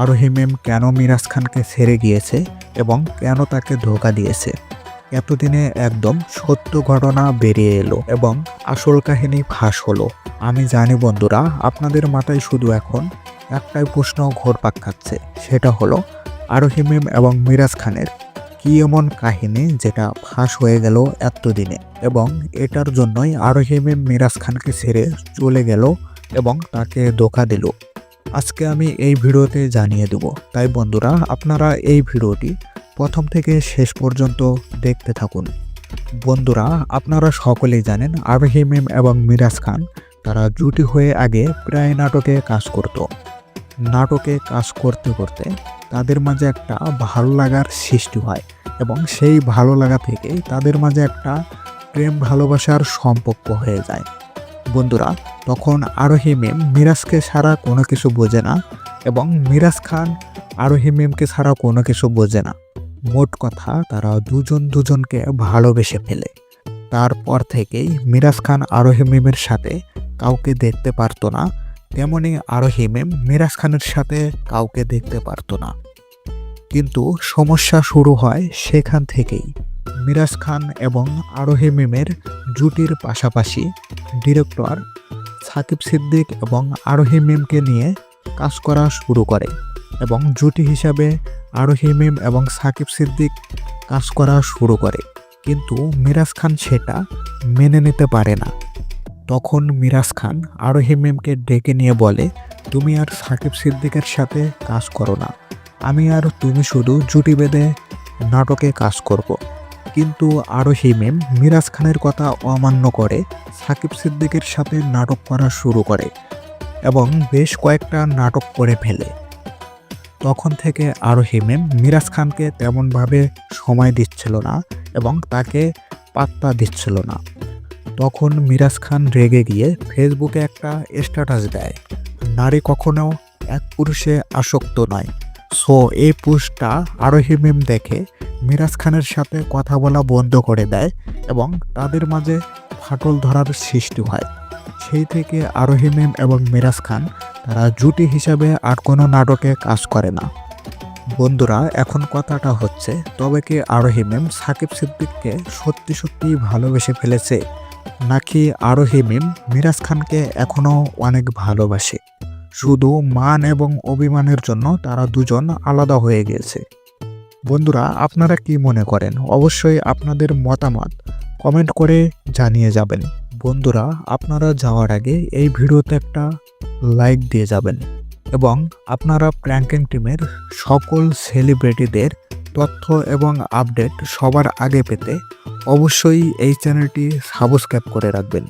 আরোহী মেম কেন মিরাজ খানকে ছেড়ে গিয়েছে এবং কেন তাকে ধোকা দিয়েছে? এতদিনে একদম সত্য ঘটনা বেরিয়ে এলো এবং আসল কাহিনী ফাঁস হলো। আমি জানি বন্ধুরা, আপনাদের মাথায় শুধু এখন একটাই প্রশ্ন ঘোরপাক খাচ্ছে সেটা হলো আরোহী মেম এবং মিরাজ খানের কি এমন কাহিনী যেটা ফাঁস হয়ে গেল এতদিনে? এবং এটার জন্যই আরোহী মেম মিরাজ খানকে ছেড়ে চলে গেল এবং তাকে ধোকা দিল। আজকে আমি এই ভিডিওতে জানিয়ে দেব। তাই বন্ধুরা, আপনারা এই ভিডিওটি প্রথম থেকে শেষ পর্যন্ত দেখতে থাকুন। বন্ধুরা, আপনারা সকলেই জানেন আরোহী মেম এবং মিরাজ খান, তারা জুটি হয়ে আগে প্রায় নাটকে কাজ করত। নাটকে কাজ করতে করতে তাদের মাঝে একটা ভালো লাগার সৃষ্টি হয় এবং সেই ভালো লাগা থেকেই তাদের মাঝে একটা প্রেম ভালোবাসার সম্পর্ক হয়ে যায়। বন্ধুরা, তখন আরোহী মেম মিরাজকে ছাড়া কোনো কিছু বোঝে না এবং মিরাজ খান আরোহী মেমকে ছাড়া কোনো কিছু বোঝে না। মোট কথা, তারা দুজন দুজনকে ভালোবেসে ফেলে। তারপর থেকেই মিরাজ খান আরোহী মেমের সাথে কাউকে দেখতে পারতো না, তেমনি আরোহী মেম মিরাজ খানের সাথে কাউকে দেখতে পারতো না। কিন্তু সমস্যা শুরু হয় সেখান থেকেই। মিরাজ খান এবং আরোহী মিমের জুটির পাশাপাশি ডিরেক্টর সাকিব সিদ্দিক এবং আরোহী মেমকে নিয়ে কাজ করা শুরু করে এবং জুটি হিসাবে আরোহী মিম এবং সাকিব সিদ্দিক কাজ করা শুরু করে। কিন্তু মিরাজ খান সেটা মেনে নিতে পারে না। তখন মিরাজ খান আরোহী মেমকে ডেকে নিয়ে বলে, তুমি আর সাকিব সিদ্দিকের সাথে কাজ করো না। আমি আর তুমি শুধু জুটি বেঁধে নাটকে কাজ করব। কিন্তু আরোহী মেম মিরাজ খানের কথা অমান্য করে সাকিব সিদ্দিকের সাথে নাটক করা শুরু করে এবং বেশ কয়েকটা নাটক করে ফেলে। তখন থেকে আরোহী মেম মিরাজ খানকে তেমনভাবে সময় দিচ্ছিল না এবং তাকে পাত্তা দিচ্ছিল না। তখন মিরাজ খান রেগে গিয়ে ফেসবুকে একটা স্ট্যাটাস দেয়, নারী কখনো এক পুরুষে আসক্ত নয়। সো এই পোস্টটা আরোহী মেম দেখে মিরাজ খানের সাথে কথা বলা বন্ধ করে দেয় এবং তাদের মাঝে ফাটল ধরার সৃষ্টি হয়। সেই থেকে আরোহী মেম এবং মিরাজ খান তারা জুটি হিসাবে আর কোনো নাটকে কাজ করে না। বন্ধুরা, এখন কথাটা হচ্ছে, তবে কি আরোহী মেম সাকিব সিদ্দিককে সত্যি সত্যি ভালোবেসে ফেলেছে? নাকি আরোহী মেম মিরাজ খানকে এখনও অনেক ভালোবাসে? শুধু মান এবং অভিমানের জন্য তারা দুজন আলাদা হয়ে গেছে। বন্ধুরা, আপনারা কি মনে করেন? অবশ্যই আপনাদের মতামত কমেন্ট করে জানিয়ে যাবেন। বন্ধুরা, আপনারা যাওয়ার আগে এই ভিডিওতে একটা লাইক দিয়ে যাবেন এবং আপনারা প্র্যাঙ্কিং টিমের সকল সেলিব্রিটিদের তথ্য এবং আপডেট সবার আগে পেতে অবশ্যই এই চ্যানেলটি সাবস্ক্রাইব করে রাখবেন।